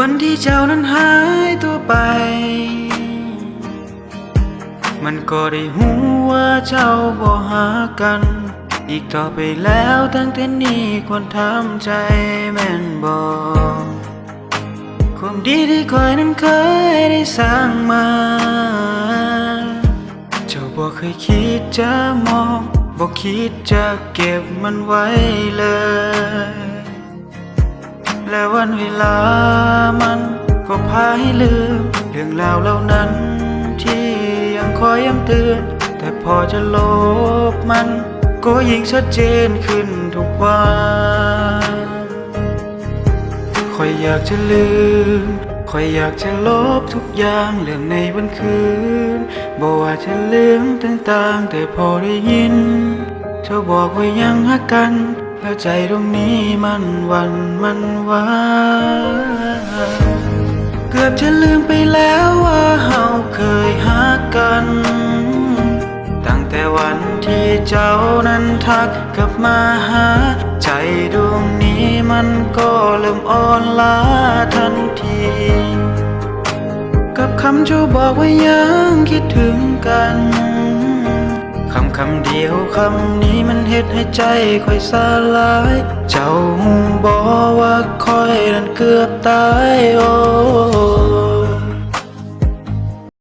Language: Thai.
วันที่เจ้านั้นหายตัวไป มันก็ได้หูว่าเจ้าบ่หากัน อีกต่อไปแล้วตั้งแต่นี้ควรทำใจแม่นบอกความดีที่คอยนั้นเคยได้สร้างมา เจ้าบ่เคยคิดจะมองบ่คิดจะเก็บมันไว้เลย และวันเวลามันก็พาให้ลืม เรื่องราวเหล่านั้น ที่ยังคอยย้ำเตือน แต่พอจะลบมัน ก็ยิ่งชัดเจนขึ้นทุกวันคอยอยากจะลืมคอยอยากจะลบทุกอย่างเรื่องในวันคืนบอกว่าจะลืมต่างๆ แต่พอได้ยิน เธอบอกว่ายังหักกัน แล้วใจตรงนี้มันวันมันวาเกือบจะลืมไปแล้วว่าเฮาเคยหักกัน ตั้งแต่วันที่เจ้านั้นทักกลับมาหา ใจดวงนี้มันก็เริ่มอ่อนล้าทันที กับคำเจ้าบอกว่ายังคิดถึงกัน คำคำเดียวคำนี้มันเฮ็ดให้ใจค่อยสลาย เจ้าหูบอกว่าคอยนั้นเกือบตายโอ้